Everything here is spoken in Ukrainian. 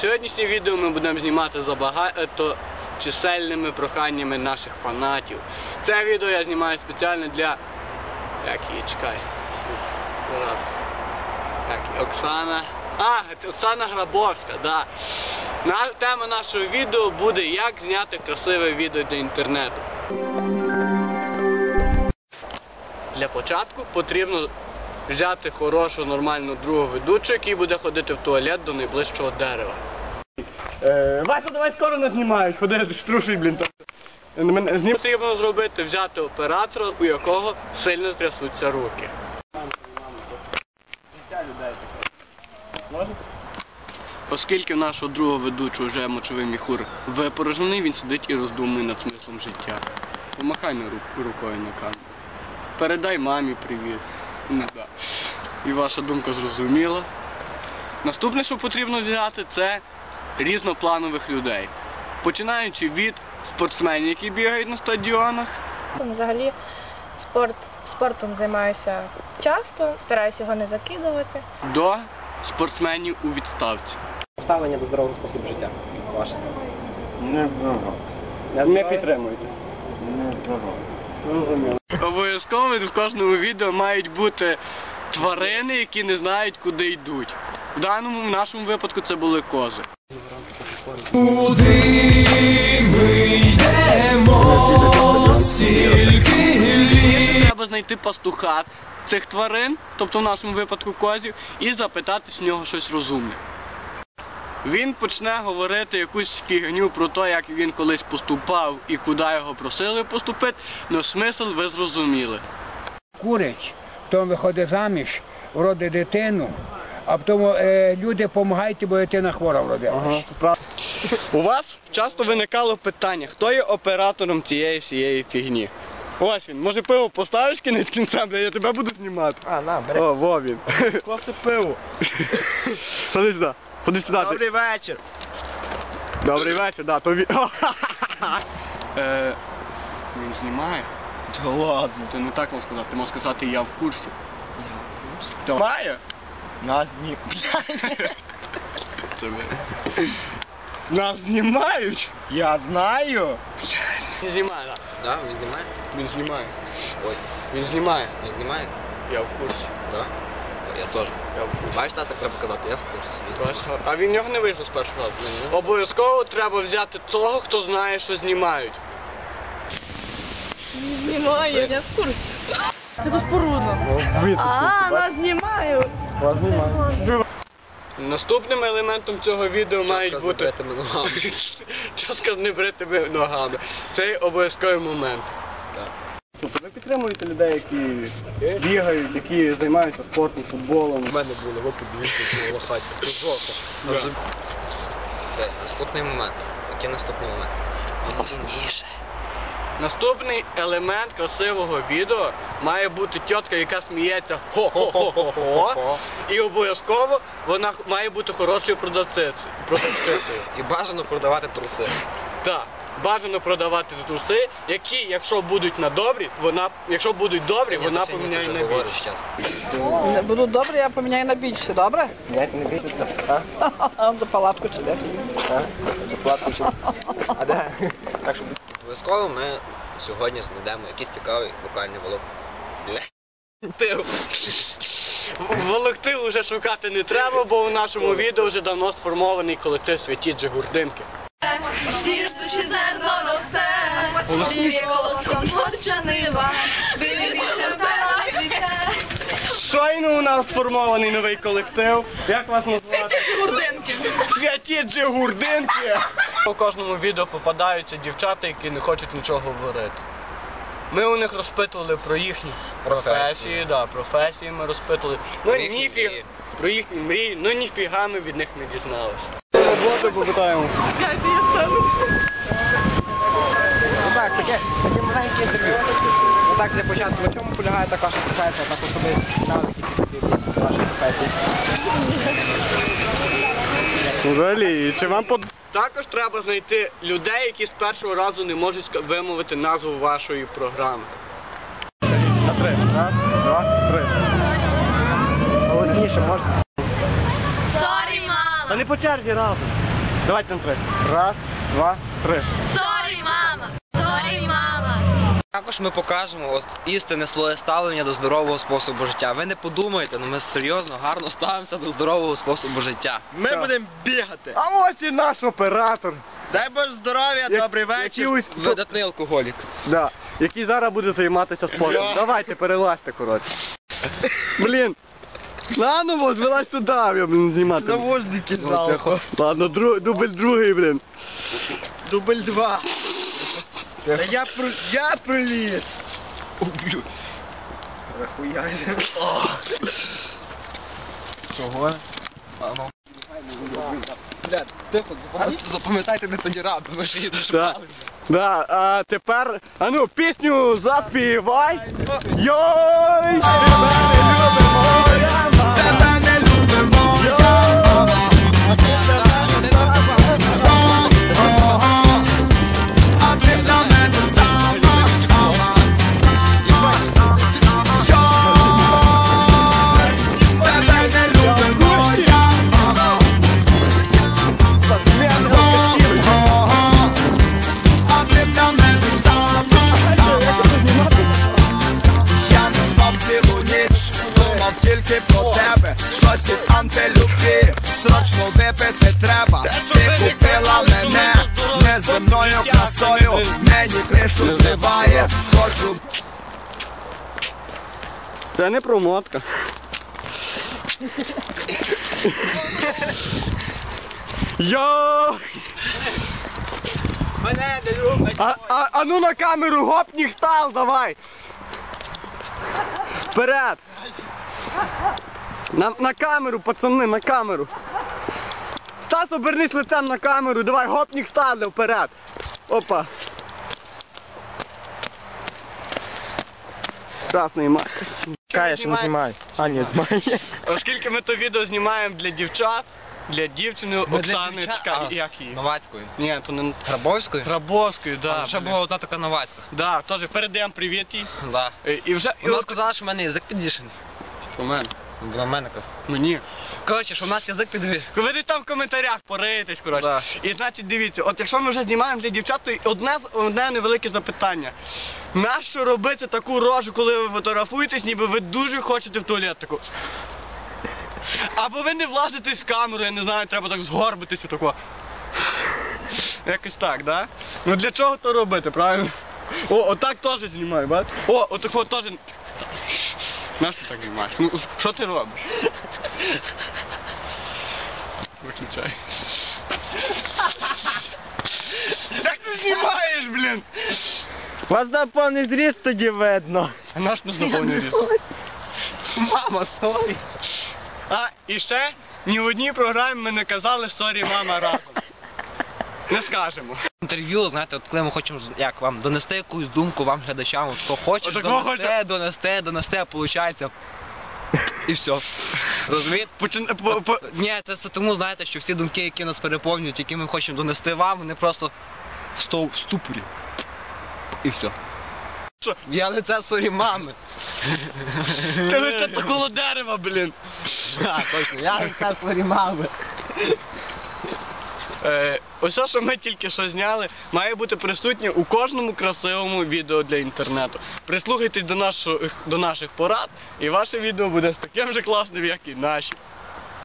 Сьогоднішнє відео ми будемо знімати за багато чисельними проханнями наших фанатів. Це відео я знімаю спеціально для. Як її чекай. Так, Оксана. А, Оксана Грабовська, да. Тема нашого відео буде як зняти красиве відео для інтернету. Для початку потрібно взяти хорошу, нормальну другу ведучу, який буде ходити в туалет до найближчого дерева. Е, Вася, давай скоро нас знімають, ходи, штруший, блін. З ним потрібно зробити, взяти оператора, у якого сильно трясуться руки. Оскільки нашого другого ведучого вже мочовий міхур випорожнений, він сидить і роздумує над смислом життя. Помахай на ру- рукою на камеру. Передай мамі привіт. Ну, да. І ваша думка зрозуміла. Наступне, що потрібно взяти, це різнопланових людей. Починаючи від спортсменів, які бігають на стадіонах, Взагалі спорт, спортом займаюся часто, стараюся його не закидувати. до спортсменів у відставці. Ставлення до здорового способу життя. Ваше. Не здорово. Не підтримуйте. Не здорово. Обов'язково в кожному відео мають бути тварини, які не знають, куди йдуть. В даному в нашому випадку це були кози. Треба знайти пастуха цих тварин, тобто в нашому випадку козів, і запитати з нього щось розумне. Він почне говорити якусь фігню про те, як він колись поступав і куди його просили поступити, але смисл ви зрозуміли. курить, потім виходить заміж, вродить дитину, а потім е, люди допомагають, бо дитина хвора вродилась. У вас часто виникало питання, хто є оператором цієї всієї фігні. Ось він, може пиво поставиш кінець кінцем, бля, я тебе буду знімати. А, на, бери. О, во він. Кофте пиво. Ходи сюди. Ходи сюди. ти. Добрий вечір. Добрий вечір, да, то він. е, він знімає. Та ладно. Ти не так можеш сказати, ти можеш сказати, я в курсі. Я в курсі. Знімає? Нас ні. Це ви. Нас знімають. Я знаю. Він знімає, так. Да, він знімає? Він знімає. Ой, Він знімає. він знімає? Я в курсі. Да. Я теж. Я в курсі. Бачиш, так треба казати, я в курсі. Бачиш, А він його не вийшов з першого разу. Обов'язково треба взяти того, хто знає, що знімають. Знімаю, я в курсі. Це безпорудно. А, нас знімають. Наступним елементом цього відео мають бути ногами. чітко з небритими ногами. Це обов'язковий момент. Тобто ви підтримуєте людей, які бігають, які займаються спортом, футболом. У мене були, ви подивіться, що лохаті. Наступний момент. Який наступний момент? Голосніше. Наступний елемент красивого відео має бути тітка, яка сміється хо-хо-хо-хо-хо. І обов'язково вона має бути хорошою продавцицею. І бажано продавати труси. Так, бажано продавати труси, які, якщо будуть на добрі, вона, якщо будуть добрі, вона поміняє на більше. Не буду добре, я поміняю на більше, добре? Ні, не бійся. А? За палатку чи де? А? Заплатку чи? А де? Так що Обов'язково ми сьогодні знайдемо якийсь цікавий локальний волок. Тил. Волокти вже шукати не треба, бо у нашому відео вже давно сформований колектив святі Джигурдинки. Зерно росте, колоском білі. Щойно у нас сформований новий колектив. Як вас назвати? Гурдинки. Святі Джигурдинки! У кожному відео попадаються дівчата, які не хочуть нічого говорити. Ми у них розпитували про їхні професії, Професії. да, професії ми розпитували. Ну Про їхні мрії. про їхні мрії, ну ніфіга ми від них не дізналися. Роботу попитаємо. Так, таке, таке маленьке інтерв'ю. Ну так, для початку, в чому полягає така ваша професія, так особисто цікавить, які ваші професії? Взагалі, чи вам под... Також треба знайти людей, які з першого разу не можуть вимовити назву вашої програми. На три. Раз, два, три. Голосніше можна. Сорі, мама! Та не по черзі разом. Давайте на три. Раз, два, три. Сорі! Також ми покажемо от, істинне своє ставлення до здорового способу життя. Ви не подумайте, ну ми серйозно, гарно ставимося до здорового способу життя. Ми будемо бігати. А ось і наш оператор. Дай Боже здоров'я, Як- добрий вечір. якийсь- Видатний алкоголік. Да. Який зараз буде займатися спортом. Давайте, перелазьте, коротше. Блін. На, ну от, вилазь туди, я блін, знімати. Навожники тихо. Ладно, дру, дубль другий, блін. Дубль два. Та я про я проліз. Уб'ю. Чого? А, ну. Бля, тихо, запам'ятайте- не тоді раби, ми ж їдемо Да. Да, а тепер, а ну, пісню заспівай. Йой! Тебе мені кришу зриває, хочу Це не промотка. Йой! Мене не любить. А, а, а ну на камеру гопніх стал, давай! Вперед! На, на камеру, пацани, на камеру. Стас, обернись лицем на камеру, давай, гопніх стали вперед. Опа. Красний мак. Каєш, не знімай. А, ні, знімай. Оскільки ми то відео знімаємо для дівчат, для дівчини Оксани, дівчат? чекай, А. як її? Новацькою. Ні, то не Грабовською? Грабовською, да. Ще блін. була одна така Новацька. Да, теж передаємо привіт їй. Да. І, і вже і Вона от, сказала, що в мене язик підвішений. у мене. Каже. Мені. Коротше, що в нас язик підвішений. Ви десь там в коментарях порийтесь, коротше. І значить, дивіться, от якщо ми вже знімаємо для дівчат, то й одне, одне невелике запитання. Нащо робити таку рожу, коли ви фотографуєтесь, ніби ви дуже хочете в туалет таку? Або ви не влазите з камерою, я не знаю, треба так згорбитись отако. Якось так, да? Ну для чого то робити, правильно? О, отак теж знімаю, бач? О, отако теж. Нащо ти так знімаєш? Ну, що ти робиш? Виключай. Як ти знімаєш, блін? Вас на повний зріст тоді видно. А наш нас наповнює ріст. Мама, сорі. А, і ще ні в одній програмі ми не казали сорі, мама разом. Не скажемо. Інтерв'ю, знаєте, от коли ми хочемо як вам донести якусь думку вам глядачам, от хто хоче Отакого донести, хоче. донести, донести, а виходить. І все. Розумієте? Почин... По, по... Ні, це, це тому знаєте, що всі думки, які нас переповнюють, які ми хочемо донести вам, вони просто в стов- в ступорі. І все. Що? Я лице сорі мами. Ти лице то коло дерева, блін. А, точно, я лице сорі мами. Е, ось що ми тільки що зняли, має бути присутнє у кожному красивому відео для інтернету. Прислухайтесь до, нашого, до наших порад, і ваше відео буде таким же класним, як і наші.